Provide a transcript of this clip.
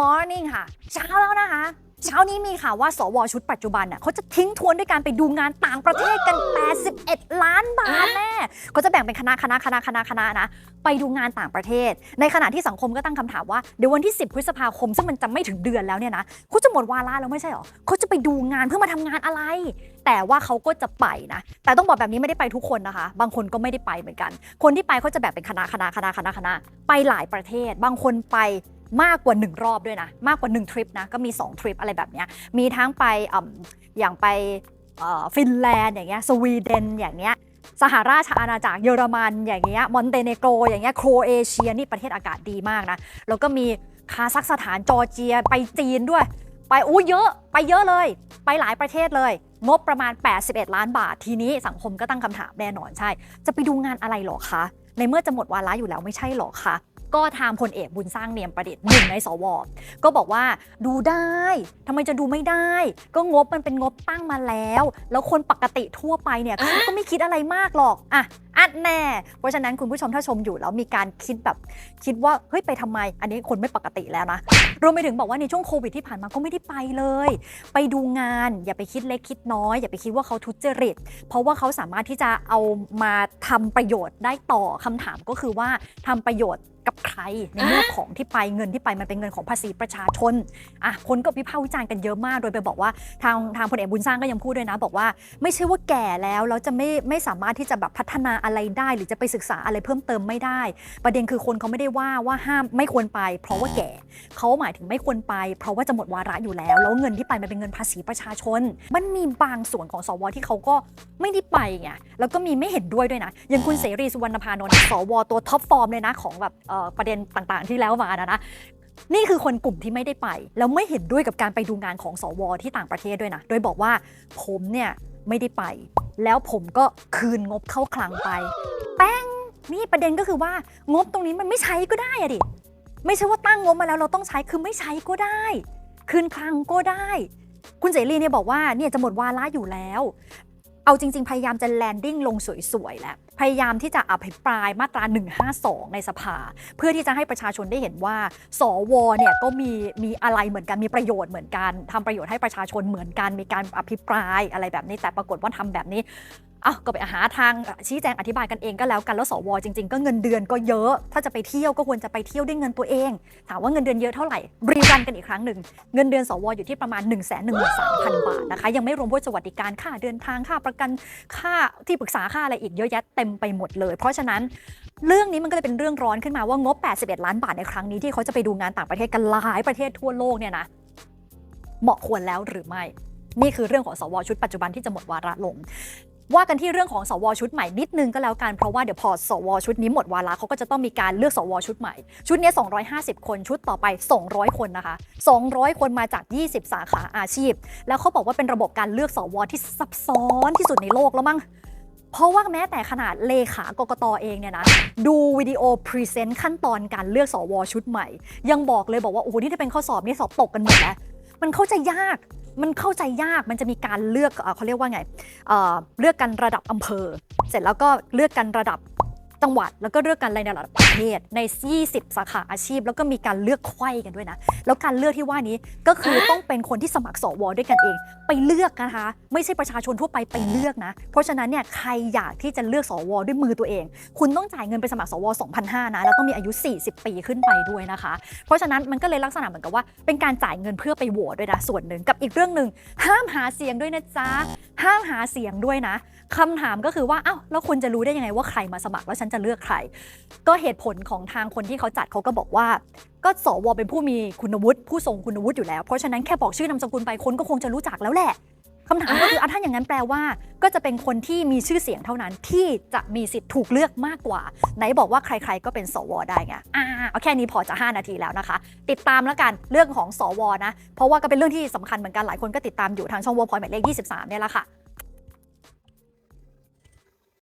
Morning ค่ะ เช้าแล้วนะคะ เช้านี้มีข่าวว่าสวชุดปัจจุบันน่ะเขาจะทิ้งทวนด้วยการไปดูงานต่างประเทศกัน 81 ล้านบาทแน่เขาจะแบ่งเป็นคณะคณะคณะคณะคณะนะ ไปดูงานต่างประเทศ ในขณะที่สังคมก็ตั้งคำถามว่าเดี๋ยววันที่ 10 พฤษภาคม ซึ่งมันจะไม่ถึงเดือนแล้วเนี่ยนะเขาจะหมดวาระแล้วไม่ใช่หรอเขาจะไปดูงานเพื่อมาทำงานอะไร แต่ว่าเขาก็จะไปนะ แต่ต้องบอกแบบนี้ไม่ได้ไปทุกคนนะคะ บางคนก็ไม่ได้ไปเหมือนกัน คนที่ไปเขาจะแบ่งเป็นคณะคณะคณะคณะคณะไปหลายประเทศ บางคนไป มากกว่า 1 รอบด้วยนะ มากกว่า 1 ทริปนะ ก็มี 2 ทริปอะไรแบบนี้มีทั้งไปออย่างไปฟินแลนด์อย่างเงี้ยสวีเดนอย่างเงี้ยสหราชอาณาจักรเยอรมันอย่างเงี้ยมอนเตเนโกรอย่างเงี้ยโครเอเชียนี่ประเทศอากาศดีมากนะ แล้วก็มีคาซัคสถานจอร์เจียไปจีนด้วย ไปอู้เยอะไปเยอะเลย ไปหลายประเทศเลย งบประมาณ 81 ล้านบาท ทีนี้สังคมก็ตั้งคำถามแน่นอนใช่ จะไปดูงานอะไรหรอคะ ในเมื่อจะหมดวาระอยู่แล้วไม่ใช่หรอคะ ก็ทางพลเอกบุญสร้างเนียมประดิษฐ์หนึ่งในสวก็บอกว่าดูได้ทำไมจะดูไม่ได้ ก็งบมันเป็นงบตั้งมาแล้ว แล้วคนปกติทั่วไปเนี่ยเขาก็ไม่คิดอะไรมากหรอกอะอัดแน่ เพราะฉะนั้นคุณผู้ชมถ้าชมอยู่แล้วมีการคิดแบบคิดว่าเฮ้ยไปทำไม อันนี้คนไม่ปกติแล้วนะรวมไปถึงบอกว่าในช่วงโควิดที่ผ่านมาก็ไม่ได้ไปเลย ไปดูงานอย่าไปคิดเล็กคิดน้อย อย่าไปคิดว่าเขาทุจริต เพราะว่าเขาสามารถที่จะเอามาทำประโยชน์ได้ต่อคำถามก็คือว่าทำประโยชน์กับใครในเมื่อของที่ไปเงินที่ไปมันเป็นเงินของภาษีประชาชนอะคนก็วิพากษ์วิจารณ์กันเยอะมาก โดยไปบอกว่าทางทางพลเอกบุญสร้างก็ยังพูดด้วยนะ บอกว่าไม่ใช่ว่าแก่แล้วแล้วจะไม่ไม่สามารถที่จะแบบพัฒนาอะไรได้ หรือจะไปศึกษาอะไรเพิ่มเติมไม่ได้ ประเด็นคือคนเขาไม่ได้ว่าว่าห้ามไม่ควรไป เพราะว่าแก่เขาหมายถึงไม่ควรไป เพราะว่าจะหมดวาระอยู่แล้ว แล้วเงินที่ไปมันเป็นเงินภาษีประชาชน มันมีบางส่วนของสวที่เขาก็ไม่ได้ไปไงแล้วก็มีไม่เห็นด้วยด้วยนะอย่างคุณเสรีสุวรรณพานนท์สวตัวท็อปฟอร์มเลยนะของแบบประเด็นต่างๆ ที่แล้วมานะนะ นี่คือคนกลุ่มที่ไม่ได้ไป แล้วไม่เห็นด้วยกับการไปดูงานของสวที่ต่างประเทศด้วยนะ โดยบอกว่าผมเนี่ยไม่ได้ไป แล้วผมก็คืนงบเข้าคลังไป แป้งนี่ประเด็นก็คือว่างบตรงนี้มันไม่ใช้ก็ได้อะดิ ไม่ใช่ว่าตั้งงบมาแล้วเราต้องใช้คือไม่ใช้ก็ได้ คืนคลังก็ได้ คุณเสรีเนี่ยบอกว่าเนี่ยจะหมดวาระอยู่แล้ว เอาจริง ๆ พยายามจะแลนดิ้งลงสวยๆแล้ว พยายามที่จะอภิปรายมาตรา 152 ในสภา เพื่อที่จะให้ประชาชนได้เห็นว่า สวเนี่ยก็มีมีอะไรเหมือนกันมีประโยชน์เหมือนกันทำประโยชน์ให้ประชาชนเหมือนกันมีการอภิปรายอะไรแบบนี้แต่ปรากฏว่าทำแบบนี้ อ้าวก็ไปหาทางชี้แจงอธิบายกันเองก็แล้วกัน แล้วสวจริงๆ ก็เงินเดือนก็เยอะ ถ้าจะไปเที่ยวก็ควรจะไปเที่ยวด้วยเงินตัวเอง ถามว่าเงินเดือนเยอะเท่าไหร่รีรันกันอีกครั้งหนึ่ง เงินเดือนสวอยู่ที่ประมาณ 1 1 3 0 0 0 บาทนะคะ ยังไม่รวมพวกสวัสดิการค่าเดินทางค่าประกันค่าที่ปรึกษาค่าอะไรอีกเยอะแยะเต็มไปหมดเลย เพราะฉะนั้นเรื่องนี้มันก็เลยเป็นเรื่องร้อนขึ้นมาว่างบ 81 ล้านบาทในครั้งนี้ที่เขาจะไปดูงานต่างประเทศกันหลายประเทศทั่วโลกเนี่ยนะเหมาะควรแล้วหรือไม่นี่คือเรื่องของสวชุดปัจจุบันที่จะหมดวาระลง ว่ากันที่เรื่องของสวชุดใหม่นิดนึงก็แล้วกัน เพราะว่าเดี๋ยวพอสวชุดนี้หมดวาระเขาก็จะต้องมีการเลือกสวชุดใหม่ ชุดนี้ 250 คนชุดต่อไป 200 คนนะคะ 200 คนมาจาก 20 สาขาอาชีพ แล้วเขาบอกว่าเป็นระบบการเลือกสวที่ซับซ้อนที่สุดในโลกแล้วมั้งเพราะว่าแม้แต่ขนาดเลขากกตเองเนี่ยนะ ดูวิดีโอพรีเซนต์ขั้นตอนการเลือกสวชุดใหม่ ยังบอกเลยบอกว่าโอ้โหนี่ถ้าเป็นข้อสอบนี่สอบตกกันหมดแล้วมันเข้าใจยาก มันเข้าใจยากมันจะมีการเลือกเขาเรียกว่าไงเเลือกกันระดับอำเภอ เสร็จแล้วก็เลือกกันระดับ จังหวัด แล้วก็เลือกกันในระดับประเทศใน 20 สาขาอาชีพ แล้วก็มีการเลือกไข้กันด้วยนะ แล้วการเลือกที่ว่านี้ก็คือต้องเป็นคนที่สมัครสวด้วยกันเอง ไปเลือกนะคะ ไม่ใช่ประชาชนทั่วไปไปเลือกนะ เพราะฉะนั้นเนี่ยใครอยากที่จะเลือกสวด้วยมือตัวเอง คุณต้องจ่ายเงินไปสมัครสว2,500นะแล้วต้องมีอายุ 40 ปีขึ้นไปด้วยนะคะ เพราะฉะนั้นมันก็เลยลักษณะเหมือนกับว่าเป็นการจ่ายเงินเพื่อไปโหวตด้วยนะส่วนหนึ่งกับอีกเรื่องหนึ่งห้ามหาเสียงด้วยนะจ๊ะห้ามหาเสียงด้วยนะคำถามก็คือว่าอ้าวแล้วคุณจะรู้ได้ยังไงว่าใครมาสมัครแล้วฉันจะเลือกใคร ก็เหตุผลของทางคนที่เขาจัดเขาก็บอกว่า ก็สวเป็นผู้มีคุณวุฒิผู้ทรงคุณวุฒิอยู่แล้ว เพราะฉะนั้นแค่บอกชื่อนามสกุลไปคนก็คงจะรู้จักแล้วแหละคำถามก็คืออะถ้าอย่างนั้นแปลว่า ก็จะเป็นคนที่มีชื่อเสียงเท่านั้นที่จะมีสิทธิ์ถูกเลือกมากกว่า ไหนบอกว่าใครๆก็เป็นสวได้ไงอ่าเอาแค่นี้พอจะ 5 นาทีแล้วนะคะ ติดตามแล้วกันเรื่องของสวนะ เพราะว่าก็เป็นเรื่องที่สำคัญเหมือนกันหลายคนก็ติดตามอยู่ทางช่องวอลพอยหมายเลข23เนี่ยแหละค่ะ